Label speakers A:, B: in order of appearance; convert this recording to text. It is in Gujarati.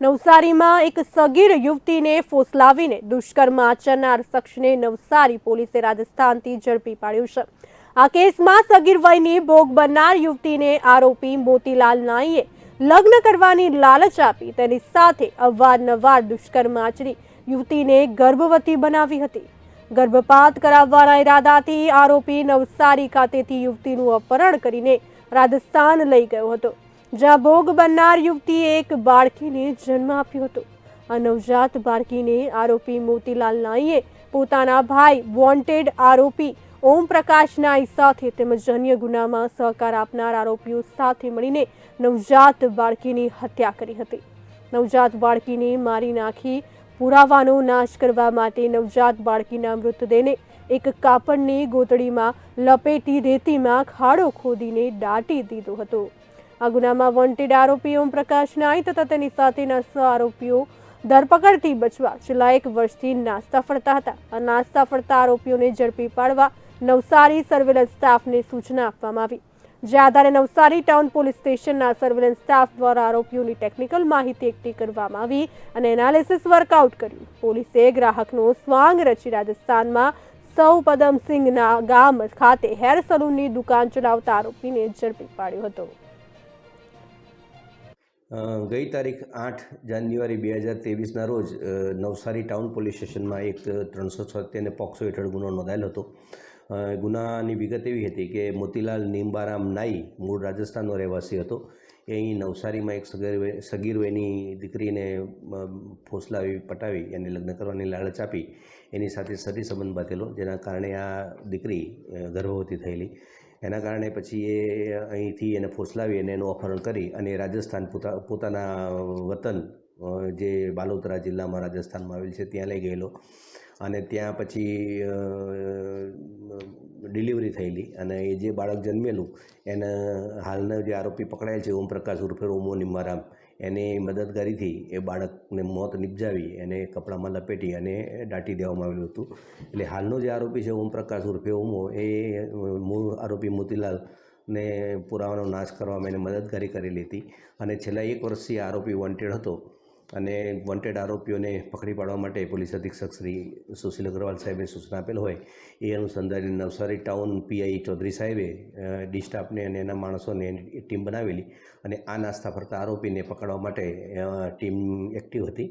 A: નવસારીમાં એક સગીર યુવતીને ફોસલાવીને દુષ્કર્મ આચરનાર શખ્સને નવસારી પોલીસે રાજસ્થાનથી ઝડપી પાડ્યું છે. આ કેસમાં સગીર વયની ભોગ બનનાર યુવતીને આરોપી મોતીલાલ નાઈએ લગ્ન કરવાની લાલચ આપી તેની સાથે અવારનવાર દુષ્કર્મ આચરી યુવતીને ગર્ભવતી બનાવી હતી. ગર્ભપાત કરાવવાના ઈરાદાથી આરોપી નવસારી ખાતેથી યુવતીનું અપહરણ કરીને રાજસ્થાન લઈ ગયો હતો. જ્યાં ભોગ બનનાર યુવતીએ એક બાળકીને જન્મ આપ્યો હતો. આ નવજાત બાળકીને આરોપી મોતીલાલ નાઈએ પોતાના ભાઈ વોન્ટેડ આરોપી ઓમ પ્રકાશ નાઈ સાથે તેમજ અન્ય ગુનામાં સહકાર આપનાર આરોપીઓ સાથે મળીને નવજાત બાળકીની હત્યા કરી હતી. નવજાત બાળકીને મારી નાખી પુરાવાનો નાશ કરવા માટે નવજાત બાળકીના મૃતદેહને એક કાપડની ગોતડીમાં લપેટી રેતીમાં ખાડો ખોદીને દાટી દીધો હતો. આ ગુનામાં વોન્ટેડ આરોપી ઓમ પ્રકાશ નાઈ તથા તેની સાથેના સહ આરોપીઓ ધરપકડથી બચવા છેલ્લા એક વર્ષથી નાસ્તા ફરતા હતા. આ નાસ્તા ફરતા આરોપીઓને ઝડપી પાડવા નવસારી સર્વેલન્સ સ્ટાફને સૂચના આપવામાં આવી. જે આધારે નવસારી ટાઉન પોલીસ સ્ટેશનના સર્વેલન્સ સ્ટાફ દ્વારા આરોપીઓની ટેકનિકલ માહિતી એકઠી કરવામાં આવી અને એનાલિસિસ વર્કઆઉટ કર્યું. પોલીસે ગ્રાહકનો સ્વાંગ રચી રાજસ્થાનમાં સૌ પદમસિંહના ગામ ખાતે હેર સલૂનની દુકાન ચલાવતા આરોપીને ઝડપી પાડ્યો હતો.
B: ગઈ તારીખ આઠ જાન્યુઆરી બે હજાર ત્રેવીસના રોજ નવસારી ટાઉન પોલીસ સ્ટેશનમાં એક ત્રણસો છોતેરને પોક્સો હેઠળ ગુનો નોંધાયેલો હતો. ગુનાની વિગત એવી હતી કે મોતીલાલ નિંબારામ નાઈ મૂળ રાજસ્થાનનો રહેવાસી હતો. એ અહીં નવસારીમાં એક સગીર વય- સગીર દીકરીને ફોસલાવી, પટાવી એને લગ્ન કરવાની લાલચ આપી. એની સાથે સતી સંબંધ બાંધેલો, જેના કારણે આ દીકરી ગર્ભવતી થયેલી. એના કારણે પછી એ અહીંથી એને ફોસલાવી અને એનું અપહરણ કરી અને રાજસ્થાન પોતા, પોતાના વતન જે બાલોતરા જિલ્લામાં રાજસ્થાનમાં આવેલ છે, ત્યાં લઈ ગયેલો. અને ત્યાં પછી ડિલિવરી થયેલી અને એ જે બાળક જન્મેલું, એને હાલના જે આરોપી પકડાયેલ છે, ઓમપ્રકાશ ઉર્ફે ઓમો નિમ્મારામ, એની મદદગારીથી એ બાળકને મોત નિપજાવી એને કપડામાં લપેટી અને દાટી દેવામાં આવેલું હતું. એટલે હાલનો જે આરોપી છે, ઓમપ્રકાશ ઉર્ફે ઓમો એ મૂળ આરોપી મોતીલાલ ને પુરાવાનો નાશ કરવામાં એને મદદગારી કરેલી હતી. અને છેલ્લા એક વર્ષથી આરોપી વોન્ટેડ હતો. અને વોન્ટેડ આરોપીઓને પકડી પાડવા માટે પોલીસ અધિક્ષક શ્રી સુશીલ અગ્રવાલ સાહેબે સૂચના આપેલ હોય, એ અનુસંધાને નવસારી ટાઉન પીઆઈ ચૌધરી સાહેબે ડિસ્ટાફને અને એના માણસોને ટીમ બનાવેલી અને આ નાસ્તા ફરતા આરોપીને પકડવા માટે ટીમ એક્ટિવ હતી.